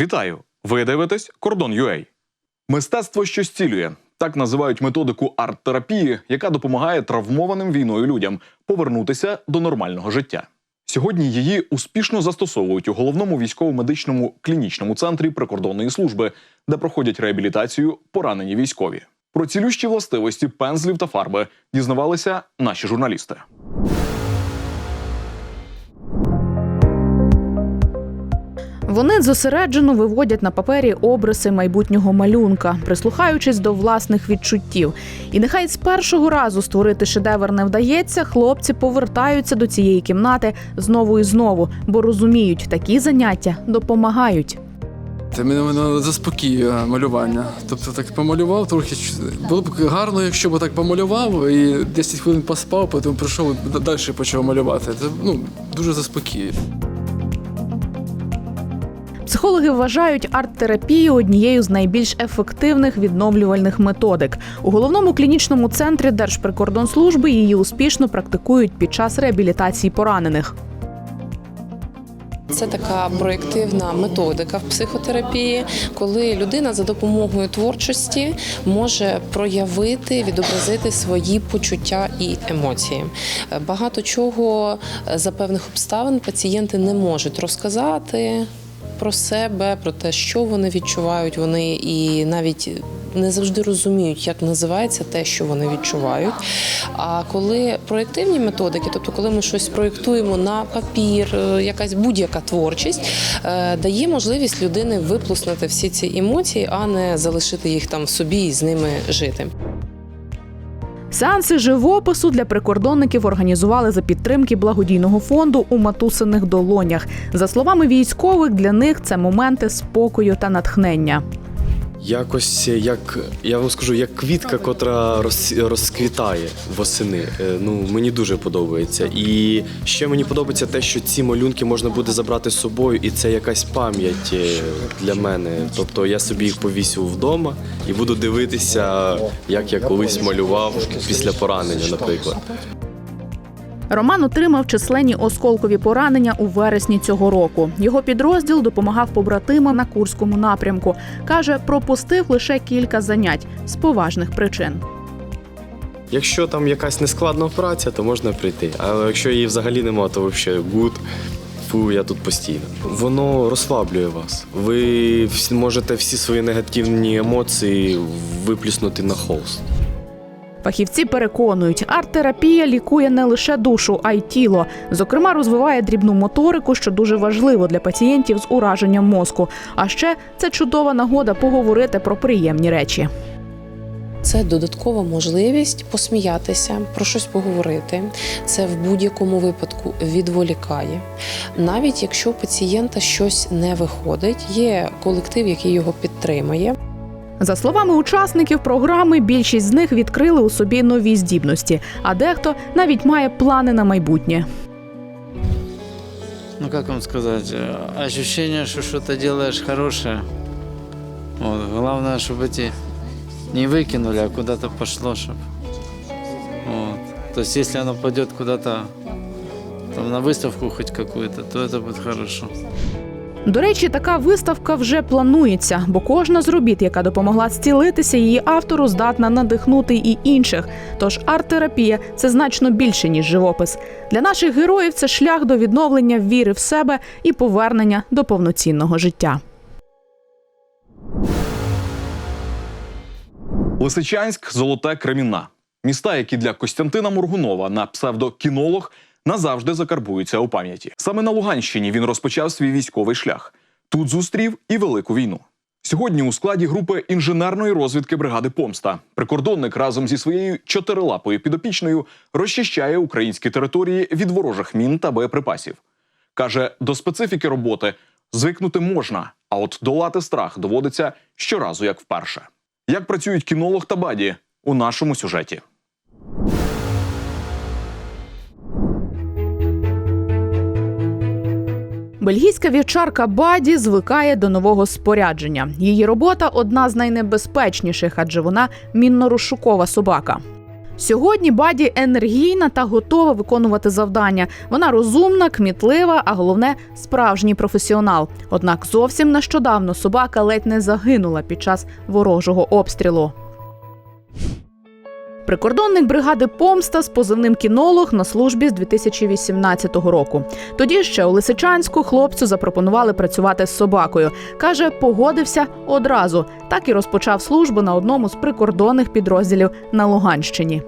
Вітаю! Ви дивитесь Кордон UA. Мистецтво, що зцілює. Так називають методику арт-терапії, яка допомагає травмованим війною людям повернутися до нормального життя. Сьогодні її успішно застосовують у головному військово-медичному клінічному центрі прикордонної служби, де проходять реабілітацію поранені військові. Про цілющі властивості пензлів та фарби дізнавалися наші журналісти. Вони зосереджено виводять на папері обриси майбутнього малюнка, прислухаючись до власних відчуттів. І нехай з першого разу створити шедевр не вдається, хлопці повертаються до цієї кімнати знову і знову, бо розуміють, такі заняття допомагають. Це мене, мене заспокоює малювання. Тобто так помалював трохи. Було б гарно, якщо б так помалював і 10 хвилин поспав, потім прийшов далі почав малювати. Це ну, дуже заспокоює. Психологи вважають арт-терапію однією з найбільш ефективних відновлювальних методик. У головному клінічному центрі Держприкордонслужби її успішно практикують під час реабілітації поранених. Це така проєктивна методика в психотерапії, коли людина за допомогою творчості може проявити, відобразити свої почуття і емоції. Багато чого за певних обставин пацієнти не можуть розказати. Про себе, про те, що вони відчувають, вони і навіть не завжди розуміють, як називається те, що вони відчувають. А коли проєктивні методики, тобто коли ми щось проєктуємо на папір, е, якась будь-яка творчість, е, дає можливість людини виплеснути всі ці емоції, а не залишити їх там в собі і з ними жити. Сеанси живопису для прикордонників організували за підтримки благодійного фонду у матусиних долонях. За словами військових, для них це моменти спокою та натхнення. Якось як я вам скажу, як квітка, котра роз, розквітає восени. Е, Ну мені дуже подобається. І ще мені подобається те, що ці малюнки можна буде забрати з собою, і це якась пам'ять е, для мене. Тобто я собі їх повісю вдома і буду дивитися, як я колись малював після поранення, наприклад. Роман отримав численні осколкові поранення у вересні цього року. Його підрозділ допомагав побратимам на курському напрямку. каже, пропустив лише кілька занять з поважних причин. Якщо там якась нескладна праця, то можна прийти. А якщо її взагалі нема, то взагалі гуд. Фу, я тут постійно. Воно розслаблює вас. Ви можете всі свої негативні емоції виплюснути на холст. Фахівці переконують, арт-терапія лікує не лише душу, а й тіло. Зокрема, розвиває дрібну моторику, що дуже важливо для пацієнтів з ураженням мозку. А ще це чудова нагода поговорити про приємні речі. Це додаткова можливість посміятися, про щось поговорити. Це в будь-якому випадку відволікає. Навіть якщо у пацієнта щось не виходить, є колектив, який його підтримує. За словами учасників програми, більшість з них відкрили у собі нові здібності, а дехто навіть має плани на майбутнє. ну как вам сказать, э, ощущение, что что-то делаешь хорошее. Вот. Главное, чтобы эти не выкинули, а куда-то пошло, чтобы. Вот. То есть, если оно пойдет куда-то там, на выставку хоть какую-то, то это будет хорошо. До речі, така виставка вже планується, бо кожна з робіт, яка допомогла зцілитися, її автору здатна надихнути і інших. Тож арт-терапія це значно більше ніж живопис. Для наших героїв це шлях до відновлення віри в себе і повернення до повноцінного життя. Лисичанськ, Золоте, Кремінна. Міста, які для Костянтина Моргунова на псевдокінолог назавжди закарбуються у пам'яті. Саме на Луганщині він розпочав свій військовий шлях. Тут зустрів і велику війну. Сьогодні у складі групи інженерної розвідки бригади Помста прикордонник разом зі своєю чотирилапою підопічною розчищає українські території від ворожих мін та боєприпасів. Каже, до специфіки роботи звикнути можна, а от долати страх доводиться щоразу як вперше. Як працюють кінолог та баді у нашому сюжеті? Бельгійська вівчарка Баді звикає до нового спорядження. Її робота одна з найнебезпечніших, адже вона мінно-розшукова собака. Сьогодні баді енергійна та готова виконувати завдання. Вона розумна, кмітлива, а головне справжній професіонал. Однак зовсім нещодавно собака ледь не загинула під час ворожого обстрілу. Прикордонник бригади Помста з позивним кінолог на службі з 2018 року. Тоді ще у Лисичанську хлопцю запропонували працювати з собакою. Каже, погодився одразу. Так і розпочав службу на одному з прикордонних підрозділів на Луганщині.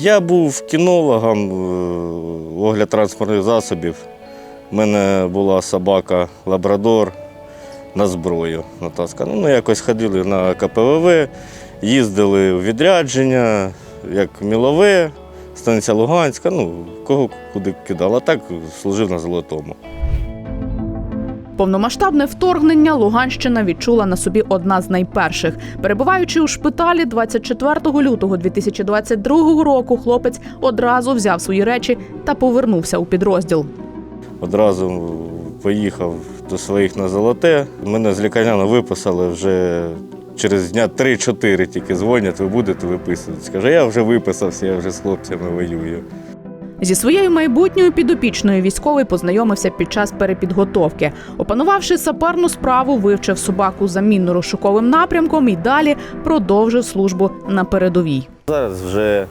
Я був кінологом, е, огляд транспортних засобів. У мене була собака Лабрадор на зброю натаскана. Ну, якось ходили на КПВВ, їздили в відрядження, як Мілове, станція Луганська, ну, кого куди кидали. А так служив на золотому. Повномасштабне вторгнення Луганщина відчула на собі одна з найперших. Перебуваючи у шпиталі 24 лютого 2022 року, хлопець одразу взяв свої речі та повернувся у підрозділ. Одразу поїхав до своїх на золоте. Мене з лікарняно виписали вже через дня 3-4 тільки дзвонять, ви будете виписувати. Скаже, я вже виписався, я вже з хлопцями воюю. Зі своєю майбутньою підопічною військовий познайомився під час перепідготовки. Опанувавши саперну справу, вивчив собаку за мінно-розшуковим напрямком і далі продовжив службу на передовій. Зараз вже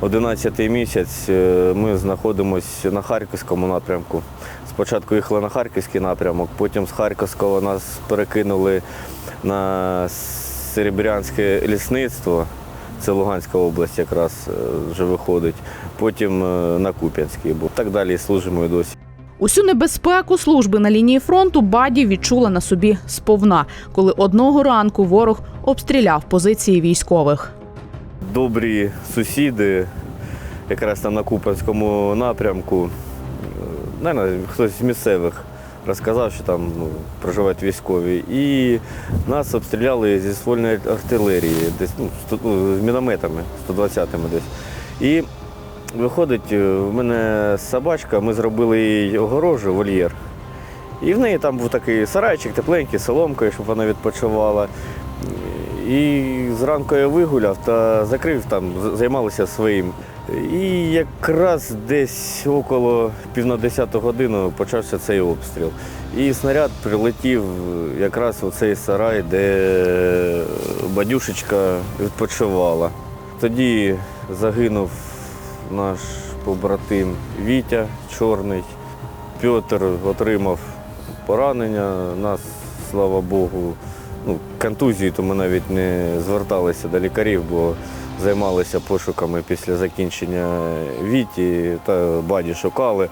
11 місяць е, ми знаходимося на Харківському напрямку. Спочатку їхали на Харківський напрямок, потім з Харківського нас перекинули на Серебрянське лісництво. Це Луганська область якраз е, вже виходить. Потім е, на Куп'янський був. Так далі служимо і досі. Усю небезпеку служби на лінії фронту Баді відчула на собі сповна, коли одного ранку ворог обстріляв позиції військових. добрі сусіди, якраз там на Купанському напрямку. Наверно, хтось з місцевих розказав, що там ну, проживають військові. І нас обстріляли зі ствольної артилерії, десь ну, ну, з мінометами, 120-ми десь. І виходить, е, в мене собачка, ми зробили їй огорожу, вольєр. І в неї там був такий сарайчик, тепленький, соломкою, щоб вона відпочивала. І зранку я вигуляв та закрив там, займалися своїм. І якраз десь около пів на десяту годину почався цей обстріл. І снаряд прилетів якраз у цей сарай, де бадюшечка відпочивала. Тоді загинув наш побратим Вітя Чорний. Петр отримав поранення. Нас, слава Богу, ну, контузії, то ми навіть не зверталися до лікарів, бо займалися пошуками після закінчення Віті та баді шукали.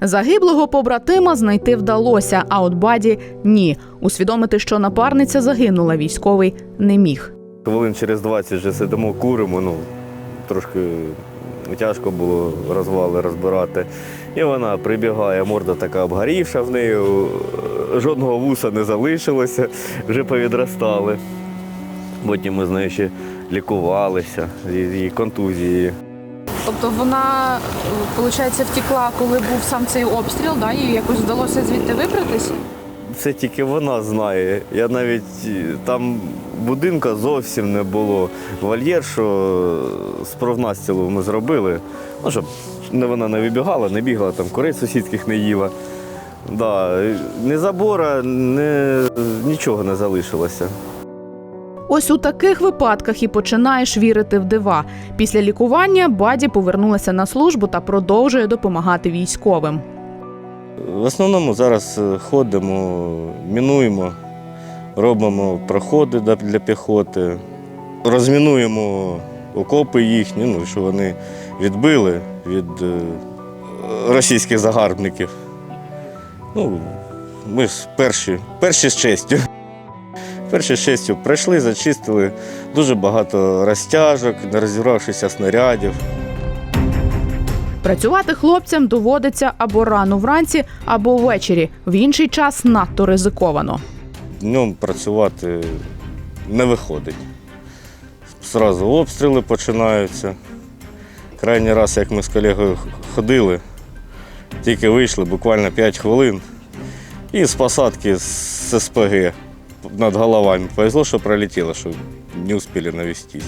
Загиблого побратима знайти вдалося, а от баді ні. Усвідомити, що напарниця загинула, військовий не міг. Хвилин через 20 вже сидимо, куримо. Ну, трошки тяжко було розвали розбирати. І вона прибігає, морда така обгорівша в неї, жодного вуса не залишилося, вже повідростали. Потім ми з нею ще лікувалися, її контузії. Тобто вона, виходить, втекла, коли був сам цей обстріл, да? їй якось вдалося звідти вибратись? Це тільки вона знає. Я навіть е, там будинка зовсім не було. Вольєр, що з профнастілу ми зробили, ну, щоб вона не вибігала, не бігала, там курей сусідських не їла. Да, ні забора, ні, нічого не залишилося. Ось у таких випадках і починаєш вірити в дива. Після лікування баді повернулася на службу та продовжує допомагати військовим. В основному зараз е, ходимо, мінуємо, робимо проходи для- піхоти, розмінуємо окопи їхні, ну, що вони відбили від е, російських загарбників. Ну, ми ж перші, перші з честю. Перші з честю пройшли, зачистили дуже багато розтяжок, не розірвавшися снарядів. Працювати хлопцям доводиться або рано вранці, або ввечері. В інший час надто ризиковано. днем працювати не виходить. Зразу обстріли починаються. Крайній раз, як ми з колегою ходили, тільки вийшли буквально 5 хвилин. І з посадки з СПГ над головами повезло, що пролетіло, що не успіли навестись.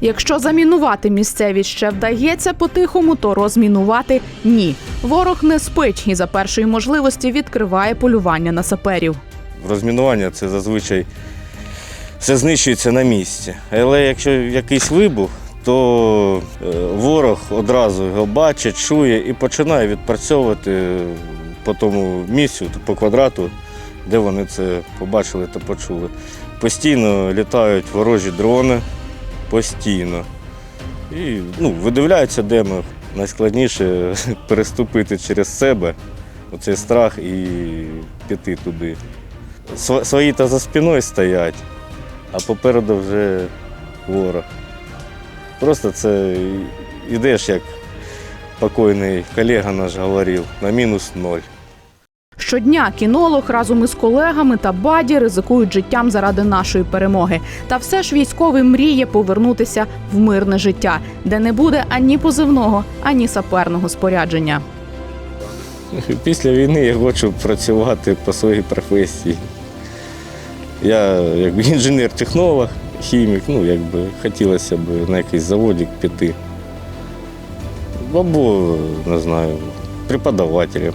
Якщо замінувати місцевість ще вдається по-тихому, то розмінувати ні. Ворог не спить і за першої можливості відкриває полювання на саперів. Розмінування це зазвичай все знищується на місці. Але якщо якийсь вибух, то е, ворог одразу його бачить, чує і починає відпрацьовувати по тому місцю, по квадрату, де вони це побачили та почули. Постійно літають ворожі дрони, постійно. І ну, видивляються, де ми. Найскладніше переступити через себе оцей страх і піти туди. Свої та за спиною стоять, а попереду вже ворог. Просто це йдеш, як покойний колега наш говорив, на мінус ноль. Щодня кінолог разом із колегами та баді ризикують життям заради нашої перемоги. Та все ж військовий мріє повернутися в мирне життя, де не буде ані позивного, ані саперного спорядження. Після війни я хочу працювати по своїй професії. Я якби інженер-технолог, хімік, ну якби хотілося б на якийсь заводик піти. Або, не знаю, преподавателем.